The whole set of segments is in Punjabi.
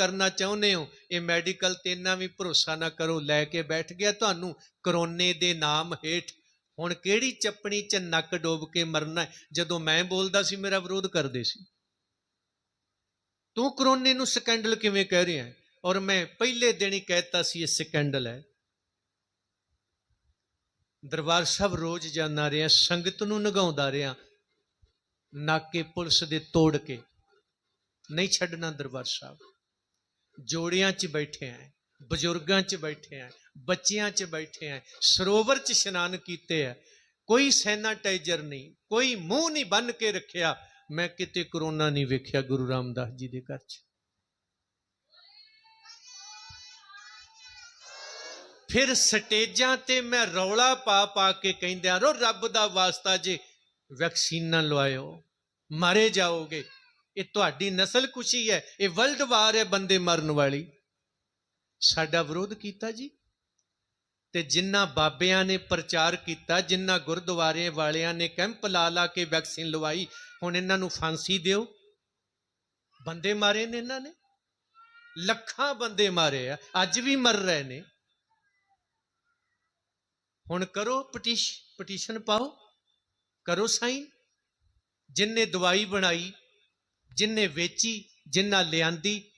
ਕਰਨਾ ਚਾਹੁੰਦੇ ਹੋ? ਇਹ ਮੈਡੀਕਲ ਤੇ ਇੰਨਾ ਵੀ ਭਰੋਸਾ ਨਾ ਕਰੋ, ਲੈ ਕੇ ਬੈਠ ਗਿਆ ਤੁਹਾਨੂੰ ਕਰੋਨੇ ਦੇ ਨਾਮ ਹੇਠ। ਹੁਣ ਕਿਹੜੀ ਚੱਪਣੀ 'ਚ ਨੱਕ ਡੋਬ ਕੇ ਮਰਨਾ ਜਦੋਂ ਮੈਂ ਬੋਲਦਾ ਸੀ, ਮੇਰਾ ਵਿਰੋਧ ਕਰਦੇ ਸੀ। ਤੂੰ ਕਰੋਨੇ ਨੂੰ ਸਕੈਂਡਲ ਕਿਵੇਂ ਕਹਿ ਰਿਹਾ ਹੈ? ਔਰ ਮੈਂ ਪਹਿਲੇ ਦਿਨ ਹੀ ਕਹਿਤਾ ਸੀ, ਇਹ ਸਕੈਂਡਲ ਹੈ। ਦਰਬਾਰ ਸਾਹਿਬ ਰੋਜ਼ ਜਾਂਦਾ ਰਿਹਾ, ਸੰਗਤ ਨੂੰ ਨਗਾਉਂਦਾ ਰਿਹਾ। ਨਾਕੇ ਪੁਲਿਸ ਦੇ ਤੋੜ ਕੇ। ਨਹੀਂ ਛੱਡਣਾ ਦਰਬਾਰ ਸਾਹਿਬ। ਜੋੜਿਆਂ 'ਚ ਬੈਠੇ ਆਂ, ਬਜ਼ੁਰਗਾਂ 'ਚ ਬੈਠੇ ਆਂ, ਬੱਚਿਆਂ 'ਚ ਬੈਠੇ ਆਂ, ਸਰੋਵਰ 'ਚ ਇਸ਼ਨਾਨ ਕੀਤੇ ਆ। ਕੋਈ ਸੈਨਾਟਾਈਜ਼ਰ ਨਹੀਂ, ਕੋਈ ਮੂੰਹ ਨਹੀਂ ਬੰਨ ਕੇ ਰੱਖਿਆ। ਮੈਂ ਕਿਤੇ ਕਰੋਨਾ ਨਹੀਂ ਵੇਖਿਆ ਗੁਰੂ ਰਾਮਦਾਸ ਜੀ ਦੇ ਘਰ 'ਚ। ਫਿਰ ਸਟੇਜਾਂ ਤੇ ਮੈਂ ਰੌਲਾ ਪਾ ਪਾ ਕੇ ਕਹਿੰਦਿਆਂ, ਰੋ, ਰੱਬ ਦਾ ਵਾਸਤਾ ਜੇ ਵੈਕਸੀਨ ਨਾ ਲਵਾਇਓ, ਮਾਰੇ ਜਾਓਗੇ। ਇਹ ਤੁਹਾਡੀ ਨਸਲ ਕੁਸ਼ੀ ਹੈ, ਇਹ ਵਰਲਡ ਵਾਰ ਹੈ ਬੰਦੇ ਮਰਨ ਵਾਲੀ। ਸਾਡਾ ਵਿਰੋਧ ਕੀਤਾ ਜੀ। ਤੇ ਜਿੰਨਾ ਬਾਬਿਆਂ ਨੇ ਪ੍ਰਚਾਰ ਕੀਤਾ, ਜਿੰਨਾ ਗੁਰਦੁਆਰੇ ਵਾਲਿਆਂ ਨੇ ਕੈਂਪ ਲਾ ਲਾ ਕੇ ਵੈਕਸੀਨ ਲਵਾਈ, ਹੁਣ ਇਹਨਾਂ ਨੂੰ ਫਾਂਸੀ ਦਿਓ। ਬੰਦੇ ਮਾਰੇ ਨੇ ਇਹਨਾਂ ਨੇ। ਲੱਖਾਂ ਬੰਦੇ ਮਾਰੇ ਆ, ਅੱਜ ਵੀ ਮਰ ਰਹੇ ਨੇ। ਹੁਣ ਕਰੋ ਪਟੀਸ਼, ਪਟੀਸ਼ਨ ਪਾਓ, ਕਰੋ ਸਾਈਨ। ਜਿਨਨੇ ਦਵਾਈ ਬਣਾਈ ਜਿਨਨੇ ਵੇਚੀ, ਜਿੰਨਾ ਲਿਆਂਦੀ।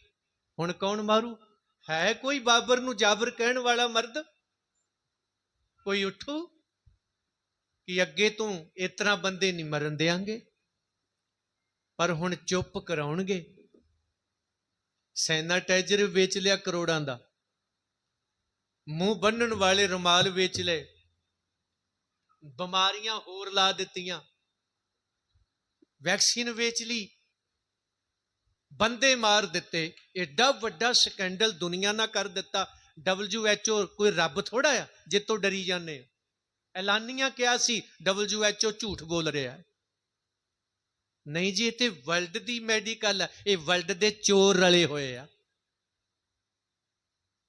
ਹੁਣ ਕੌਣ ਮਾਰੂ? ਹੈ ਕੋਈ ਬਾਬਰ ਨੂੰ ਜਾਬਰ ਕਹਿਣ ਵਾਲਾ ਮਰਦ? ਕੋਈ ਉਠੂ? ਕਿ ਅੱਗੇ ਤੋਂ ਇਸ ਤਰ੍ਹਾਂ ਬੰਦੇ ਨਹੀਂ ਮਰਨ ਦੇਾਂਗੇ ਪਰ ਹੁਣ ਚੁੱਪ ਕਰਾਉਣਗੇ। ਸੈਨਾਟਾਈਜ਼ਰ ਵੇਚ ਲਿਆ ਕਰੋੜਾਂ ਦਾ। ਮੂੰਹ ਬੰਨਣ ਵਾਲੇ ਰੁਮਾਲ ਵੇਚ ਲਏ। ਬਿਮਾਰੀਆਂ ਹੋਰ ਲਾ ਦਿੱਤੀਆਂ। ਵੈਕਸੀਨ ਵੇਚ ਲਈ। ਬੰਦੇ ਮਾਰ ਦਿੱਤੇ। ਐਡਾ ਵੱਡਾ ਸਕੈਂਡਲ ਦੁਨੀਆ ਨਾਲ ਕਰ ਦਿੱਤਾ। WHO ਕੋਈ ਰੱਬ ਥੋੜਾ ਆ ਜੇ ਤੋਂ ਡਰੀ ਜਾਂਦੇ ਹੋ ਐਲਾਨੀਆਂ ਕਿਹਾ ਸੀ? WHO ਝੂਠ ਬੋਲ ਰਿਹਾ। ਨਹੀਂ ਜੀ, ਇਹ ਤੇ ਵਰਲਡ ਦੀ ਮੈਡੀਕਲ ਹੈ ਇਹ ਵਰਲਡ ਦੇ ਚੋਰ ਰਲੇ ਹੋਏ ਆ।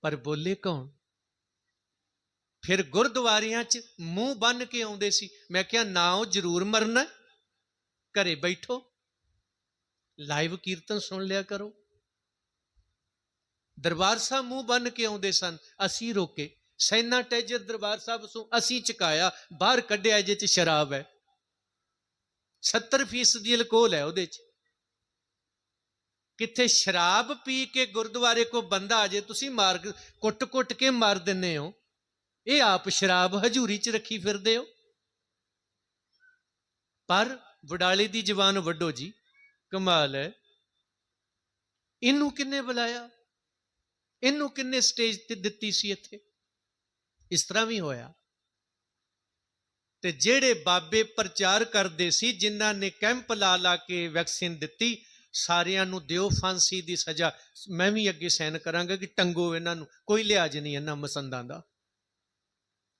ਪਰ ਬੋਲੇ ਕੌਣ? ਫਿਰ ਗੁਰਦੁਆਰਿਆਂ 'ਚ ਮੂੰਹ ਬੰਨ ਕੇ ਆਉਂਦੇ ਸੀ। ਮੈਂ ਕਿਹਾ, ਨਾ ਉਹ ਜ਼ਰੂਰ ਮਰਨਾ। ਘਰੇ ਬੈਠੋ। ਲਾਈਵ ਕੀਰਤਨ ਸੁਣ ਲਿਆ ਕਰੋ। ਦਰਬਾਰ ਸਾਹਿਬ ਮੂੰਹ ਬੰਨ ਕੇ ਆਉਂਦੇ ਸਨ, ਅਸੀਂ ਰੋਕੇ। ਸੈਨਾਟਾਈਜ਼ਰ ਦਰਬਾਰ ਸਾਹਿਬ ਤੋਂ ਅਸੀਂ ਚਕਾਇਆ ਬਾਹਰ ਕੱਢਿਆ ਜੇ ਚ ਸ਼ਰਾਬ ਹੈ। 70% ਦੀ ਅਲਕੋਹਲ ਹੈ ਉਹਦੇ ਚ। ਕਿੱਥੇ ਸ਼ਰਾਬ ਪੀ ਕੇ ਗੁਰਦੁਆਰੇ ਕੋ ਬੰਦਾ ਆ ਜੇ, ਤੁਸੀਂ ਮਾਰ ਕੁੱਟ-ਕੁੱਟ ਕੇ ਮਾਰ ਦਿੰਨੇ ਹੋ। ਇਹ ਆਪ ਸ਼ਰਾਬ ਹਜੂਰੀ ਚ ਰੱਖੀ ਫਿਰਦੇ ਹੋ। ਪਰ ਵਡਾਲੇ ਦੀ ਜ਼ਬਾਨ ਵੱਡੋ ਜੀ ਕਮਾਲ ਹੈ। ਇਹਨੂੰ ਕਿੰਨੇ ਬੁਲਾਇਆ? ਇਹਨੂੰ ਕਿੰਨੇ ਸਟੇਜ ਤੇ ਦਿੱਤੀ ਸੀ ਇੱਥੇ? ਇਸ ਤਰ੍ਹਾਂ ਵੀ ਹੋਇਆ। ਤੇ ਜਿਹੜੇ ਬਾਬੇ ਪ੍ਰਚਾਰ ਕਰਦੇ ਸੀ, ਜਿਨ੍ਹਾਂ ਨੇ ਕੈਂਪ ਲਾ ਲਾ ਕੇ ਵੈਕਸੀਨ ਦਿੱਤੀ, ਸਾਰਿਆਂ ਨੂੰ ਦਿਓ ਫਾਂਸੀ ਦੀ ਸਜ਼ਾ। ਮੈਂ ਵੀ ਅੱਗੇ ਸਾਈਨ ਕਰਾਂਗਾ ਕਿ ਟੰਗੋ ਇਹਨਾਂ ਨੂੰ। ਕੋਈ ਲਿਆਜ ਨਹੀਂ ਇਹਨਾਂ ਮਸੰਦਾਂ ਦਾ।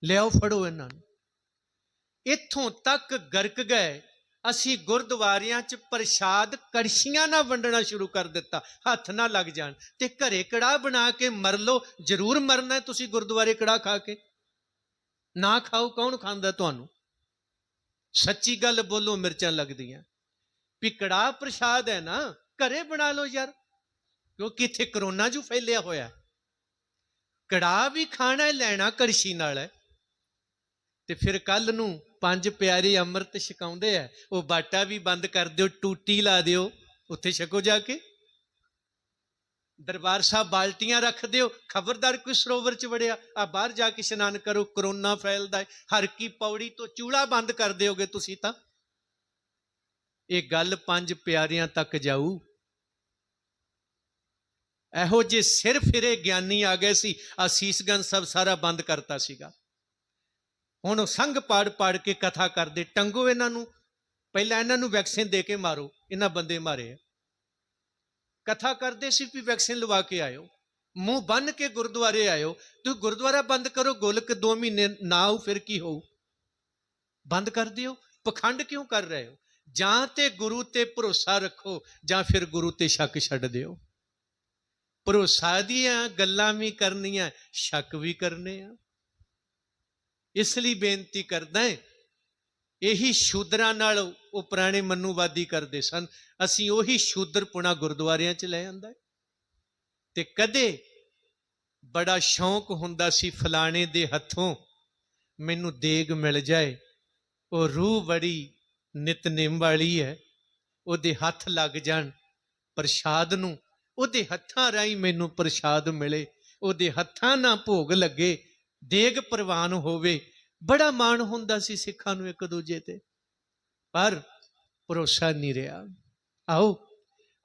ਲਿਆਓ, ਫੜੋ ਇਹਨਾਂ ਨੂੰ। ਇੱਥੋਂ ਤੱਕ ਗਰਕ ਗਏ। ਅਸੀਂ ਗੁਰਦੁਆਰਿਆਂ 'ਚ ਪ੍ਰਸ਼ਾਦ ਕੜਛੀਆਂ ਨਾਲ ਵੰਡਣਾ ਸ਼ੁਰੂ ਕਰ ਦਿੱਤਾ, ਹੱਥ ਨਾ ਲੱਗ ਜਾਣ। ਤੇ ਘਰੇ ਕੜਾ ਬਣਾ ਕੇ ਮਰ ਲਓ, ਜ਼ਰੂਰ ਮਰਨਾ ਤੁਸੀਂ ਗੁਰਦੁਆਰੇ ਕੜਾ ਖਾ ਕੇ। ਨਾ ਖਾਓ, ਕੌਣ ਖਾਂਦਾ ਤੁਹਾਨੂੰ? ਸੱਚੀ ਗੱਲ ਬੋਲੋ, ਮਿਰਚਾਂ ਲੱਗਦੀਆਂ। ਵੀ ਕੜਾ ਪ੍ਰਸ਼ਾਦ ਹੈ ਨਾ, ਘਰੇ ਬਣਾ ਲਓ ਯਾਰ, ਕਿਉਂਕਿ ਇੱਥੇ ਕਰੋਨਾ ਜੂ ਫੈਲਿਆ ਹੋਇਆ। ਕੜਾ ਵੀ ਖਾਣਾ ਲੈਣਾ ਕੜਛੀ ਨਾਲ ਹੈ। ਤੇ ਫਿਰ ਕੱਲ ਨੂੰ ਪੰਜ ਪਿਆਰੇ ਅੰਮ੍ਰਿਤ ਛਕਾਉਂਦੇ ਆ, ਉਹ ਬਾਟਾ ਵੀ ਬੰਦ ਕਰ ਦਿਓ, ਟੂਟੀ ਲਾ ਦਿਓ, ਉੱਥੇ ਛਕੋ ਜਾ ਕੇ। ਦਰਬਾਰ ਸਾਹਿਬ ਬਾਲਟੀਆਂ ਰੱਖ ਦਿਓ, ਖਬਰਦਾਰ ਕੋਈ ਸਰੋਵਰ ਚ ਵੜਿਆ, ਆ ਬਾਹਰ ਜਾ ਕੇ ਇਸ਼ਨਾਨ ਕਰੋ, ਕਰੋਨਾ ਫੈਲਦਾ ਹੈ, ਹਰ ਕੀ ਪੌੜੀ ਤੋਂ ਚੂੜਾ ਬੰਦ ਕਰ ਦਿਓਗੇ ਤੁਸੀਂ ਤਾਂ। ਇਹ ਗੱਲ ਪੰਜ ਪਿਆਰਿਆਂ ਤੱਕ ਜਾਊ। ਇਹੋ ਜੇ ਸਿਰ ਫਿਰੇ ਗਿਆਨੀ ਆ ਗਏ ਸੀ ਅਸੀਸਗੰਜ ਸਭ ਸਾਰਾ ਬੰਦ ਕਰਤਾ ਸੀਗਾ। ਹੁਣ ਉਹ ਸੰਗ ਪਾੜ ਪਾੜ ਕੇ ਕਥਾ ਕਰਦੇ, ਟੰਗੋ ਇਹਨਾਂ ਨੂੰ, ਪਹਿਲਾਂ ਇਹਨਾਂ ਨੂੰ ਵੈਕਸੀਨ ਦੇ ਕੇ ਮਾਰੋ, ਇਹਨਾਂ ਬੰਦੇ ਮਾਰੇ ਆ। ਕਥਾ ਕਰਦੇ ਸੀ ਵੀ ਵੈਕਸੀਨ ਲਵਾ ਕੇ ਆਇਓ, ਮੂੰਹ ਬੰਨ ਕੇ ਗੁਰਦੁਆਰੇ ਆਇਓ, ਤੁਸੀਂ ਗੁਰਦੁਆਰਾ ਬੰਦ ਕਰੋ, ਗੋਲਕ 2 ਮਹੀਨੇ ਨਾ ਆਉ ਫਿਰ ਕੀ ਹੋਊ? ਬੰਦ ਕਰ ਦਿਓ, ਪਖੰਡ ਕਿਉਂ ਕਰ ਰਹੇ ਹੋ? ਜਾਂ ਤੇ ਗੁਰੂ ਤੇ ਭਰੋਸਾ ਰੱਖੋ, ਜਾਂ ਫਿਰ ਗੁਰੂ ਤੇ ਸ਼ੱਕ ਛੱਡ ਦਿਓ। ਭਰੋਸਾ ਦੀਆਂ ਗੱਲਾਂ ਵੀ ਕਰਨੀਆਂ, ਸ਼ੱਕ ਵੀ ਕਰਨੇ ਆ। ਇਸ ਲਈ ਬੇਨਤੀ ਕਰਦਾ ਹੈ, ਇਹੀ ਸ਼ੂਦਰਾਂ ਨਾਲ ਉਹ ਪੁਰਾਣੇ ਮਨੂਵਾਦੀ ਕਰਦੇ ਸਨ। ਅਸੀਂ ਉਹੀ ਸ਼ੂਦਰਪੁਣਾ ਗੁਰਦੁਆਰਿਆਂ 'ਚ ਲੈ ਆਂਦਾ ਤੇ ਕਦੇ ਬੜਾ ਸ਼ੌਂਕ ਹੁੰਦਾ ਸੀ ਫਲਾਣੇ ਦੇ ਹੱਥੋਂ ਮੈਨੂੰ ਦੇਗ ਮਿਲ ਜਾਏ। ਉਹ ਰੂਹ ਬੜੀ ਨਿਤਨੇਮ ਵਾਲੀ ਹੈ। ਉਹਦੇ ਹੱਥ ਲੱਗ ਜਾਣ ਪ੍ਰਸ਼ਾਦ ਨੂੰ। ਉਹਦੇ ਹੱਥਾਂ ਰਾਹੀਂ ਮੈਨੂੰ ਪ੍ਰਸ਼ਾਦ ਮਿਲੇ। ਉਹਦੇ ਹੱਥਾਂ ਨਾਲ ਭੋਗ ਲੱਗੇ। ਦੇਗ ਪ੍ਰਵਾਨ ਹੋਵੇ। ਬੜਾ ਮਾਣ ਹੁੰਦਾ ਸੀ ਸਿੱਖਾਂ ਨੂੰ ਇੱਕ ਦੂਜੇ ਤੇ। ਪਰ ਭਰੋਸਾ ਨਹੀਂ ਰਿਹਾ। ਆਓ,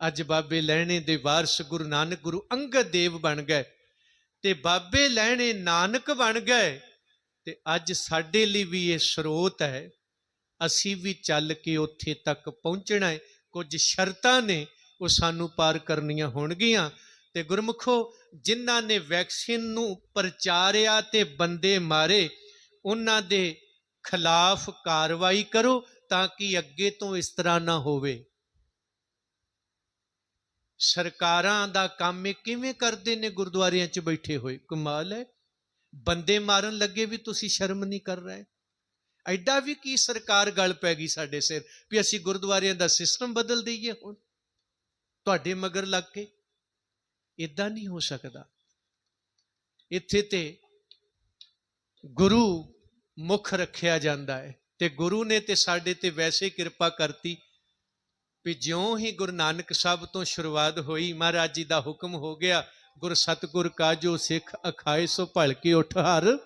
ਅੱਜ ਬਾਬੇ ਲੈਣੇ ਦੇ ਵਾਰਸ ਗੁਰੂ ਨਾਨਕ, ਗੁਰੂ ਅੰਗਦ ਦੇਵ ਬਣ ਗਏ। ਤੇ ਬਾਬੇ ਲੈਣੇ ਨਾਨਕ ਬਣ ਗਏ। ਤੇ ਅੱਜ ਸਾਡੇ ਲਈ ਵੀ ਇਹ ਸਰੋਤ ਹੈ। ਅਸੀਂ ਵੀ ਚੱਲ ਕੇ ਉੱਥੇ ਤੱਕ ਪਹੁੰਚਣਾ ਹੈ। ਕੁਝ ਸ਼ਰਤਾਂ ਨੇ, ਉਹ ਸਾਨੂੰ ਪਾਰ ਕਰਨੀਆਂ ਹੋਣਗੀਆਂ। ਤੇ ਗੁਰਮੁਖੋ, ਜਿਨ੍ਹਾਂ ਨੇ ਵੈਕਸੀਨ ਨੂੰ ਪ੍ਰਚਾਰਿਆ ਤੇ ਬੰਦੇ ਮਾਰੇ, ਉਹਨਾਂ ਦੇ ਖਿਲਾਫ ਕਾਰਵਾਈ ਕਰੋ ਤਾਂ ਕਿ ਅੱਗੇ ਤੋਂ ਇਸ ਤਰ੍ਹਾਂ ਨਾ ਹੋਵੇ। ਸਰਕਾਰਾਂ ਦਾ ਕੰਮ ਇਹ ਕਿਵੇਂ ਕਰਦੇ ਨੇ ਗੁਰਦੁਆਰਿਆਂ 'ਚ ਬੈਠੇ ਹੋਏ? ਕਮਾਲ ਹੈ। ਬੰਦੇ ਮਾਰਨ ਲੱਗੇ ਵੀ ਤੁਸੀਂ ਸ਼ਰਮ ਨਹੀਂ ਕਰ ਰਹੇ। ਐਡਾ ਵੀ ਕੀ ਸਰਕਾਰ ਗੱਲ ਪੈ ਗਈ ਸਾਡੇ ਸਿਰ ਵੀ ਅਸੀਂ ਗੁਰਦੁਆਰਿਆਂ ਦਾ ਸਿਸਟਮ ਬਦਲ ਦਈਏ ਹੁਣ। ਤੁਹਾਡੇ ਮਗਰ ਲੱਗ ਕੇ ਇਦਾਂ ਨਹੀਂ ਹੋ ਸਕਦਾ। ਇੱਥੇ ਤੇ ਗੁਰੂ ਮੁੱਖ ਰੱਖਿਆ ਜਾਂਦਾ ਹੈ ਤੇ ਗੁਰੂ ਨੇ ਤੇ ਸਾਡੇ ਤੇ ਵੈਸੇ ਕਿਰਪਾ ਕਰਤੀ ਵੀ ਜਿਉਂ ਹੀ ਗੁਰੂ ਨਾਨਕ ਸਾਹਿਬ ਤੋਂ ਸ਼ੁਰੂਆਤ ਹੋਈ, ਮਹਾਰਾਜ ਜੀ ਦਾ ਹੁਕਮ ਹੋ ਗਿਆ, ਗੁਰ ਸਤਗੁਰ ਕਾ ਜੋ ਸਿੱਖ ਅਖਾਏ ਸੋ ਭਲ ਕੇ ਉਠ ਹਰ,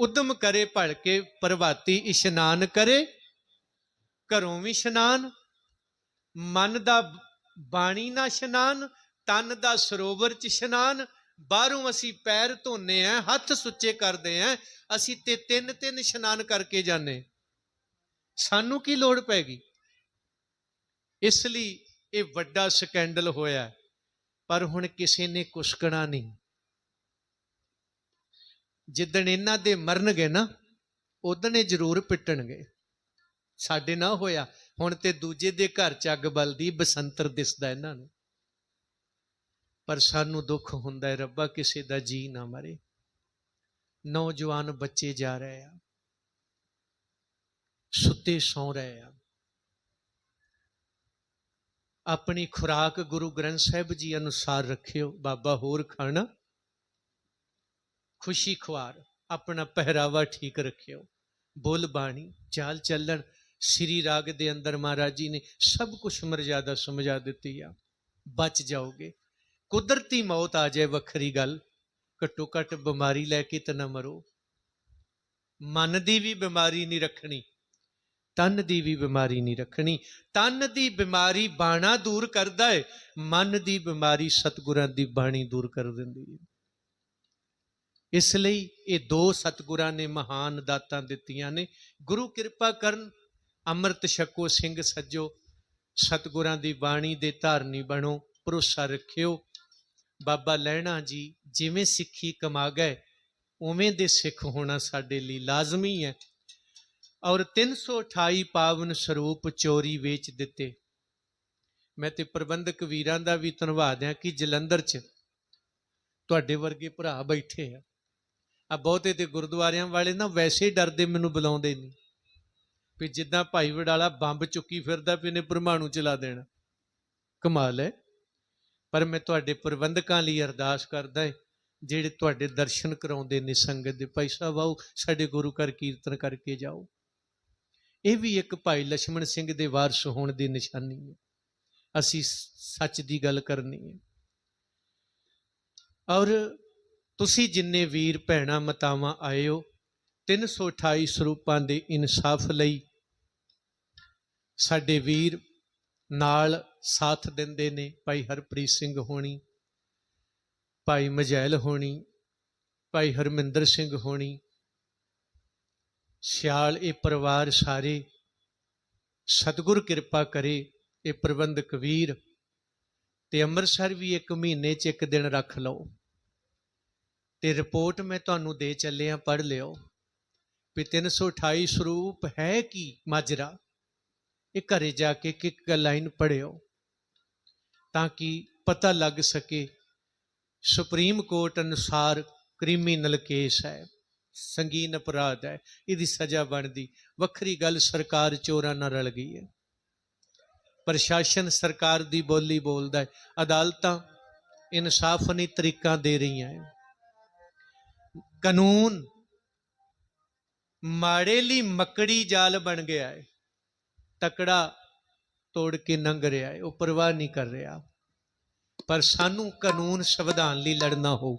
ਉਦਮ ਕਰੇ ਭਲ ਕੇ ਪ੍ਰਭਾਤੀ ਇਸ਼ਨਾਨ ਕਰੇ, ਘਰੋਂ ਵੀ ਇਸ਼ਨਾਨ, ਮਨ ਦਾ ਬਾਣੀ ਨਾਲ ਇਸ਼ਨਾਨ ਤਨ ਦਾ ਸਰੋਵਰ ਚ ਇਸ਼ਨਾਨ, ਬਾਹਰੋਂ ਅਸੀਂ ਪੈਰ ਧੋਨੇ ਆ, ਹੱਥ ਸੁੱਚੇ ਕਰਦੇ ਆ, ਅਸੀਂ ਤੇ ਤਿੰਨ ਤਿੰਨ ਇਸ਼ਨਾਨ ਕਰਕੇ ਜਾਂਦੇ। ਸਾਨੂੰ ਕੀ ਲੋੜ ਪੈ ਗਈ ਇਸ ਲਈ ਇਹ ਵੱਡਾ ਸਕੈਂਡਲ ਹੋਇਆ ਪਰ ਹੁਣ ਕਿਸੇ ਨੇ ਕੁਸਕਣਾ ਨਹੀਂ। ਜਿੱਦਣ ਇਹਨਾਂ ਦੇ ਮਰਨਗੇ ਨਾ ਉਦੋਂ ਇਹ ਜ਼ਰੂਰ ਪਿੱਟਣਗੇ। ਸਾਡੇ ਨਾ ਹੋਇਆ, ਹੁਣ ਤੇ ਦੂਜੇ ਦੇ ਘਰ ਚ ਅੱਗ ਬਲਦੀ, ਬਸੰਤਰ ਦਿਸਦਾ ਇਹਨਾਂ ਨੂੰ। ਪਰ ਸਾਨੂੰ ਦੁੱਖ ਹੁੰਦਾ ਹੈ, ਰੱਬਾ ਕਿਸੇ ਦਾ ਜੀ ਨਾ ਮਰੇ। ਨੌਜਵਾਨ ਬੱਚੇ ਜਾ ਰਹੇ ਆ। ਸੁੱਤੇ ਸੌ ਰਹੇ ਆ। ਆਪਣੀ ਖੁਰਾਕ ਗੁਰੂ ਗ੍ਰੰਥ ਸਾਹਿਬ ਜੀ ਅਨੁਸਾਰ ਰੱਖਿਓ, ਬਾਬਾ ਹੋਰ ਖਾਣਾ। ਖੁਸ਼ੀ ਖੁਆਰ, ਆਪਣਾ ਪਹਿਰਾਵਾ ਠੀਕ ਰੱਖਿਓ। ਬੋਲ ਬਾਣੀ, ਚਾਲ ਚੱਲਣ, ਸ੍ਰੀ ਰਾਗ ਦੇ ਅੰਦਰ ਮਹਾਰਾਜ ਜੀ ਨੇ ਸਭ ਕੁਝ ਮਰਜ਼ਾਦਾ ਸਮਝਾ ਦਿੱਤੀ ਆ। ਬਚ ਜਾਓਗੇ। ਕੁਦਰਤੀ ਮੌਤ ਆ ਜਾਏ ਵੱਖਰੀ ਗੱਲ, ਘੱਟੋ ਘੱਟ ਬਿਮਾਰੀ ਲੈ ਕੇ ਤਾਂ ਨਾ ਮਰੋ। ਮਨ ਦੀ ਵੀ ਬਿਮਾਰੀ ਨਹੀਂ ਰੱਖਣੀ, ਤਨ ਦੀ ਵੀ ਬਿਮਾਰੀ ਨਹੀਂ ਰੱਖਣੀ। ਤਨ ਦੀ ਬਿਮਾਰੀ ਬਾਣਾ ਦੂਰ ਕਰਦਾ ਹੈ ਮਨ ਦੀ ਬਿਮਾਰੀ ਸਤਿਗੁਰਾਂ ਦੀ ਬਾਣੀ ਦੂਰ ਕਰ ਦਿੰਦੀ ਹੈ ਇਸ ਲਈ ਇਹ ਦੋ ਸਤਿਗੁਰਾਂ ਨੇ ਮਹਾਨ ਦਾਤਾਂ ਦਿੱਤੀਆਂ ਨੇ। ਗੁਰੂ ਕਿਰਪਾ ਕਰਨ, ਅੰਮ੍ਰਿਤ ਛਕੋ, ਸਿੰਘ ਸੱਜੋ, ਸਤਿਗੁਰਾਂ ਦੀ ਬਾਣੀ ਦੇ ਧਾਰਨੀ ਬਣੋ, ਭਰੋਸਾ ਰੱਖਿਓ। ਬਾਬਾ ਲਹਿਣਾ ਜੀ ਜਿਵੇਂ ਸਿੱਖੀ ਕਮਾ ਗਏ, ਉਵੇਂ ਦੇ ਸਿੱਖ ਹੋਣਾ ਸਾਡੇ ਲਈ ਲਾਜ਼ਮੀ ਹੈ। ਔਰ 328 ਪਾਵਨ ਸਰੂਪ ਚੋਰੀ ਵੇਚ ਦਿੱਤੇ। ਮੈਂ ਤੇ ਪ੍ਰਬੰਧਕ ਵੀਰਾਂ ਦਾ ਵੀ ਧੰਨਵਾਦ ਹਾਂ ਕਿ ਜਲੰਧਰ 'ਚ ਤੁਹਾਡੇ ਵਰਗੇ ਭਰਾ ਬੈਠੇ ਆ। ਆ ਬਹੁਤੇ ਤੇ ਗੁਰਦੁਆਰਿਆਂ ਵਾਲੇ ਨਾ ਵੈਸੇ ਹੀ ਡਰਦੇ ਮੈਨੂੰ ਬੁਲਾਉਂਦੇ ਨਹੀਂ ਵੀ ਜਿੱਦਾਂ ਭਾਈ ਵਡਾਲਾ ਬੰਬ ਚੁੱਕੀ ਫਿਰਦਾ ਵੀ ਨੇ ਪਰਮਾਣੂ ਚਲਾ ਦੇਣਾ। ਕਮਾਲ ਹੈ। ਪਰ ਮੈਂ ਤੁਹਾਡੇ ਪ੍ਰਬੰਧਕਾਂ ਲਈ ਅਰਦਾਸ ਕਰਦਾ ਹਾਂ, ਜਿਹੜੇ ਤੁਹਾਡੇ ਦਰਸ਼ਨ ਕਰਾਉਂਦੇ ਨੇ ਸੰਗਤ ਦੇ, ਭਾਈ ਸਾਹਿਬ ਆਓ, ਸਾਡੇ ਗੁਰੂ ਘਰ ਕੀਰਤਨ ਕਰਕੇ ਜਾਓ। ਇਹ ਵੀ ਇੱਕ ਭਾਈ ਲక్ష్మణ ਸਿੰਘ ਦੇ ਵਾਰਸ ਹੋਣ ਦੀ ਨਿਸ਼ਾਨੀ ਹੈ। ਅਸੀਂ ਸੱਚ ਦੀ ਗੱਲ ਕਰਨੀ ਹੈ। ਔਰ ਤੁਸੀਂ ਜਿੰਨੇ ਵੀਰ ਭੈਣਾ ਮਤਾਵਾਂ ਆਏ ਹੋ 328 ਸਰੂਪਾਂ ਦੇ ਇਨਸਾਫ ਲਈ ਸਾਡੇ ਵੀਰ ਨਾਲ ਸਾਥ ਦਿੰਦੇ ਨੇ, ਭਾਈ ਹਰਪ੍ਰੀਤ ਸਿੰਘ ਹੋਣੀ, ਭਾਈ ਮਜੈਲ ਹੋਣੀ, ਭਾਈ ਹਰਮਿੰਦਰ ਸਿੰਘ ਹੋਣੀ, ਸਿਆਲ ਇਹ ਪਰਿਵਾਰ ਸਾਰੇ, ਸਤਿਗੁਰ ਕਿਰਪਾ ਕਰੇ ਇਹ ਪ੍ਰਬੰਧਕ ਵੀਰ ਤੇ ਅੰਮ੍ਰਿਤਸਰ ਵੀ ਇੱਕ ਮਹੀਨੇ 'ਚ ਇੱਕ ਦਿਨ ਰੱਖ ਲਓ। ਤੇ ਰਿਪੋਰਟ ਮੈਂ ਤੁਹਾਨੂੰ ਦੇ ਚੱਲਿਆ ਪੜ ਲਿਓ ਵੀ 328 ਸਰੂਪ ਹੈ ਕੀ ਮਾਜਰਾ? ਇਹ ਘਰੇ ਜਾ ਕੇ ਇੱਕ ਇੱਕ ਲਾਈਨ ਪੜਿਓ ਤਾਂ ਕਿ ਪਤਾ ਲੱਗ ਸਕੇ। ਸੁਪਰੀਮ ਕੋਰਟ ਅਨੁਸਾਰ ਕ੍ਰਿਮੀਨਲ ਕੇਸ ਹੈ, ਸੰਗੀਨ ਅਪਰਾਧ ਹੈ, ਇਹਦੀ ਸਜ਼ਾ ਬਣਦੀ। ਵੱਖਰੀ ਗੱਲ, ਸਰਕਾਰ ਚੋਰਾਂ ਨਾਲ ਰਲ ਗਈ ਹੈ। ਪ੍ਰਸ਼ਾਸਨ ਸਰਕਾਰ ਦੀ ਬੋਲੀ ਬੋਲਦਾ ਹੈ, ਅਦਾਲਤਾਂ ਇਨਸਾਫ ਨਹੀਂ ਤਰੀਕਾਂ ਦੇ ਰਹੀਆਂ ਹੈ। ਕਾਨੂੰਨ ਮਾੜੇ ਲਈ ਮੱਕੜੀ ਜਾਲ ਬਣ ਗਿਆ ਹੈ। ਤਕੜਾ ਤੋੜ ਕੇ ਲੰਘ ਰਿਹਾ ਹੈ, ਉਹ ਪਰਵਾਹ ਨਹੀਂ ਕਰ ਰਿਹਾ। ਪਰ ਸਾਨੂੰ ਕਾਨੂੰਨ ਸੰਵਿਧਾਨ ਲਈ ਲੜਨਾ ਹੋਊ।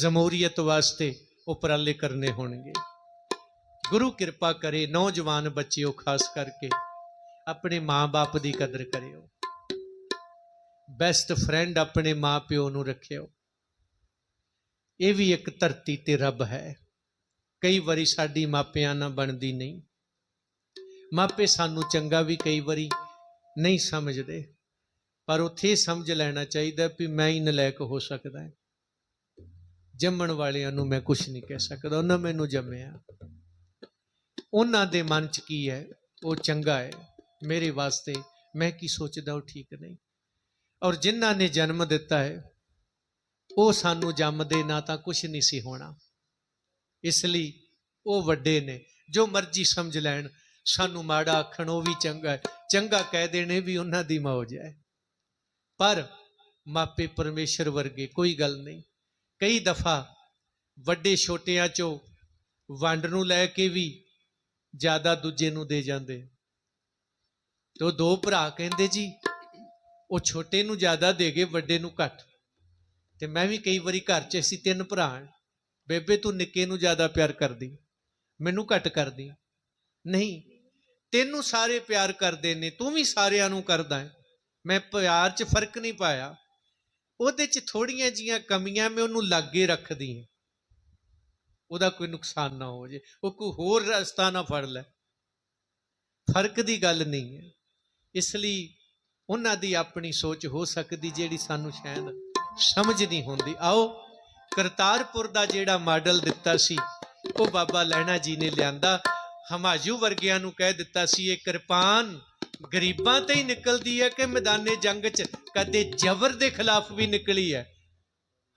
ਜਮਹੂਰੀਅਤ ਵਾਸਤੇ ਉਪਰਾਲੇ ਕਰਨੇ ਹੋਣਗੇ। ਗੁਰੂ ਕਿਰਪਾ ਕਰੇ ਨੌਜਵਾਨ ਬੱਚਿਓ, ਖਾਸ ਕਰਕੇ ਆਪਣੇ ਮਾਂ-ਬਾਪ ਦੀ ਕਦਰ ਕਰਿਓ। ਬੈਸਟ ਫਰੈਂਡ ਆਪਣੇ ਮਾਂ-ਪਿਓ ਨੂੰ ਰੱਖਿਓ। ਇਹ ਵੀ ਇੱਕ ਧਰਤੀ ਤੇ ਰੱਬ ਹੈ। ਕਈ ਵਾਰੀ ਸਾਡੀ ਮਾਪਿਆਂ ਨਾਲ ਬਣਦੀ ਨਹੀਂ। ਮਾਪੇ ਸਾਨੂੰ ਚੰਗਾ ਵੀ ਕਈ ਵਾਰੀ ਨਹੀਂ ਸਮਝਦੇ, ਪਰ ਉੱਥੇ ਇਹ ਸਮਝ ਲੈਣਾ ਚਾਹੀਦਾ ਵੀ ਮੈਂ ਹੀ ਨਲਾਇਕ ਹੋ ਸਕਦਾ ਹੈ। ਜੰਮਣ ਵਾਲਿਆਂ ਨੂੰ ਮੈਂ ਕੁਝ ਨਹੀਂ ਕਹਿ ਸਕਦਾ, ਉਹਨਾਂ ਮੈਨੂੰ ਜੰਮਿਆ। ਉਹਨਾਂ ਦੇ ਮਨ 'ਚ ਕੀ ਹੈ? ਉਹ ਚੰਗਾ ਹੈ। ਮੇਰੇ ਵਾਸਤੇ ਮੈਂ ਕੀ ਸੋਚਦਾ ਉਹ ਠੀਕ ਨਹੀਂ। ਔਰ ਜਿਨ੍ਹਾਂ ਨੇ ਜਨਮ ਦਿੱਤਾ ਹੈ, ਉਹ ਸਾਨੂੰ ਜੰਮਦੇ ਨਾ ਤਾਂ ਕੁਝ ਨਹੀਂ ਸੀ ਹੋਣਾ। ਇਸ ਲਈ ਉਹ ਵੱਡੇ ਨੇ, ਜੋ ਮਰਜ਼ੀ ਸਮਝ ਲੈਣ ਸਾਨੂੰ ਮਾੜਾ ਆਖਣ, ਉਹ ਵੀ ਚੰਗਾ ਚੰਗਾ ਕਹਿ ਦੇਣੇ ਵੀ ਉਹਨਾਂ ਦੀ ਮੌਜ ਹੈ। ਪਰ ਮਾਪੇ ਪਰਮੇਸ਼ਰ ਵਰਗੇ ਕੋਈ ਗੱਲ ਨਹੀਂ। ਕਈ ਦਫਾ ਵੱਡੇ ਛੋਟਿਆਂ ਚੋਂ ਵੰਡ ਨੂੰ ਲੈ ਕੇ ਵੀ ਜ਼ਿਆਦਾ ਦੂਜੇ ਨੂੰ ਦੇ ਜਾਂਦੇ। ਤੇ ਉਹ ਦੋ ਭਰਾ ਕਹਿੰਦੇ ਜੀ, ਉਹ ਛੋਟੇ ਨੂੰ ਜ਼ਿਆਦਾ ਦੇ ਗਏ, ਵੱਡੇ ਨੂੰ ਘੱਟ। ਤੇ ਮੈਂ ਵੀ ਕਈ ਵਾਰੀ ਘਰ 'ਚ ਅਸੀਂ ਤਿੰਨ ਭਰਾ ਬੇਬੇ, ਤੂੰ ਨਿੱਕੇ ਨੂੰ ਜ਼ਿਆਦਾ ਪਿਆਰ ਕਰਦੀ, ਮੈਨੂੰ ਘੱਟ ਕਰਦੀ। ਨਹੀਂ ਤੈਨੂੰ ਸਾਰੇ ਪਿਆਰ ਕਰਦੇ ਨੇ, ਤੂੰ ਵੀ ਸਾਰਿਆਂ ਨੂੰ ਕਰਦਾ ਹੈ। ਮੈਂ ਪਿਆਰ 'ਚ ਫ਼ਰਕ ਨਹੀਂ ਪਾਇਆ। ਉਹਦੇ 'ਚ ਥੋੜੀਆਂ ਜੀਆਂ ਕਮੀਆਂ ਮੈਂ ਉਹਨੂੰ ਲਾਗੇ ਰੱਖਦੀ ਹਾਂ। ਉਹਦਾ ਕੋਈ ਨੁਕਸਾਨ ਨਾ ਹੋ ਜੇ। ਉਹ ਕੋਈ ਹੋਰ ਰਸਤਾ ਨਾ ਫੜ ਲੈ। ਫ਼ਰਕ ਦੀ ਗੱਲ ਨਹੀਂ ਹੈ। ਇਸ ਲਈ ਉਹਨਾਂ ਦੀ ਆਪਣੀ ਸੋਚ ਹੋ ਸਕਦੀ ਜਿਹੜੀ ਸਾਨੂੰ ਸ਼ਾਇਦ ਸਮਝ ਨਹੀਂ ਹੁੰਦੀ। ਆਓ, ਕਰਤਾਰਪੁਰ ਦਾ ਜਿਹੜਾ ਮਾਡਲ ਦਿੱਤਾ ਸੀ, ਉਹ ਬਾਬਾ ਲੈਣਾ ਜੀ ਨੇ ਲਿਆਂਦਾ। ਹਮਾਜੂ ਵਰਗਿਆਂ ਨੂੰ ਕਹਿ ਦਿੱਤਾ ਸੀ, ਇਹ ਕਿਰਪਾਨ ਗਰੀਬਾਂ ਤੇ ਹੀ ਨਿਕਲਦੀ ਹੈ ਕਿ ਮੈਦਾਨੇ ਜੰਗ 'ਚ ਕਦੇ ਜ਼ਬਰ ਦੇ ਖਿਲਾਫ ਵੀ ਨਿਕਲੀ ਹੈ?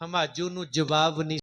ਹਮਾਜੂ ਨੂੰ ਜਵਾਬ ਨਹੀਂ